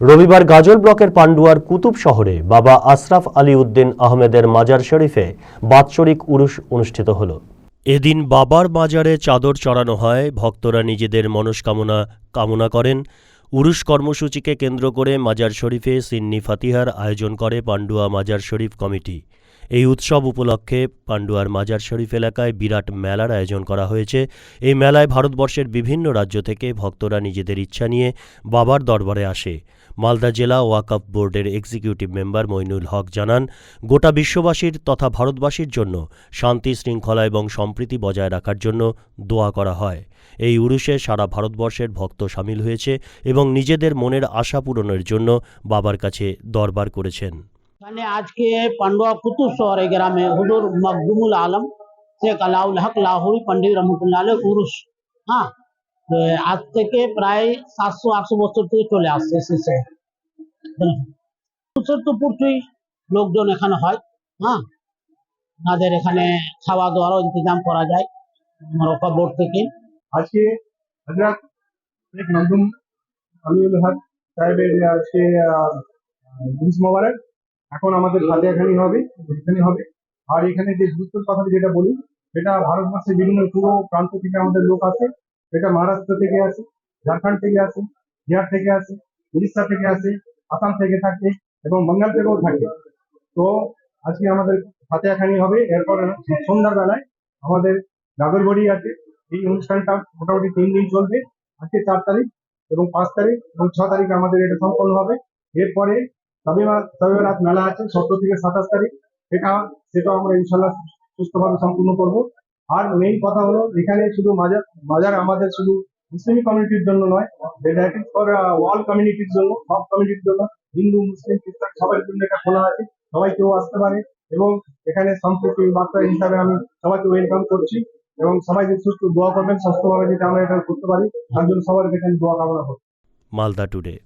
রবিবার গাজল ব্লকের পান্ডুয়ার কুতুব শহরে বাবা আশরাফ আলী উদ্দিন আহমেদের মাজার শরীফে বাৎসরিক উরুস অনুষ্ঠিত হল। এদিন বাবার মাজারে চাদর চড়ানো হয়, ভক্তরা নিজেদের মনস্কামনা কামনা করেন। উরুস কর্মসূচিকে কেন্দ্র করে মাজার শরীফে সিন্নি ফাতিহার আয়োজন করে পান্ডুয়া মাজার শরীফ কমিটি। এই উৎসব উপলক্ষে পান্ডুয়ার মাজার শরীফ এলাকায় বিরাট মেলার আয়োজন করা হয়েছে। এই মেলায় ভারতবর্ষের বিভিন্ন রাজ্য থেকে ভক্তরা নিজেদের ইচ্ছা নিয়ে বাবার দরবারে আসে। মালদা জেলা ওয়াকফ বোর্ডের এক্সিকিউটিভ মেম্বার মইনুল হক জানান, গোটা বিশ্ববাসীর তথা ভারতবাসীর জন্য শান্তি, শৃঙ্খলা এবং সম্প্রীতি বজায় রাখার জন্য দোয়া করা হয়। এই উরুষে সারা ভারতবর্ষের ভক্ত সামিল হয়েছে এবং নিজেদের মনের আশা পূরণের জন্য বাবার কাছে দরবার করেছেন। এখানে আজকে পান্ডুয়া কুতুব শহরে গ্রামে হুজুর মকদুমুল আলম শেখ আলাউল হক লাহোরি পন্ডিত রহমতুল্লাহ আলহ উরুস হ্যাঁ তো আজ থেকে প্রায় সাতশো আটশো বছর থেকে চলে আসছে শেষে উরুসের তো প্রচুর লোকজন এখানে হয় হ্যাঁ তাদের এখানে খাওয়া দাওয়ারও ইন্তজাম করা যায় রফা বোর্ড থেকে আজকে হজরত শেখ নজরুল আমিউল হক সাহেবের আজকে দুরিস মোবারক এখন আমাদের ফাতেহাখানি হবে এখানে হবে। আর এখানে যে গুরুত্বের কথা যেটা বলি সেটা ভারতবর্ষের বিভিন্ন পুরো প্রান্ত থেকে আমাদের লোক আসে। সেটা মহারাষ্ট্র থেকে আসে ঝাড়খণ্ড থেকে আসে বিহার থেকে আসে উড়িষ্যা থেকে আসে আসাম থেকে থাকে এবং বাঙ্গাল থেকেও থাকে। তো আজকে আমাদের ফাতেহাখানি হবে। এরপর সন্ধ্যাবেলায় আমাদের গাগরবড়ি আছে। এই অনুষ্ঠানটা মোটামুটি তিন দিন চলবে। আজকে চার তারিখ এবং পাঁচ তারিখ এবং ছ তারিখ আমাদের এটা সম্পন্ন হবে। এরপরে রাত মেলা আছে, সতেরো থেকে সাতাশ তারিখ। সেটা সেটা আমরা ইনশাল্লাহ সুস্থভাবে সম্পূর্ণ করব। আর মেইন কথা হলো, এখানে শুধু মাজার বাজার আমাদের শুধু মুসলিম কমিউনিটির জন্য নয় এটা ফর ওয়াল কমিউনিটির জন্য, সব কমিউনিটির জন্য। হিন্দু, মুসলিম, খ্রিস্টান, সবার জন্য এটা খোলা আছে সবাই কেউ আসতে পারে। এবং এখানে সম্প্রীতি বার্তা হিসাবে আমি সবাইকে ওয়েলকাম করছি। এবং সবাই যে সুস্থ, দোয়া করবেন, সুস্থভাবে যাতে আমরা এটা করতে পারি, তার জন্য সবার এখানে দোয়া কামনা করছি। মালদা টুডে।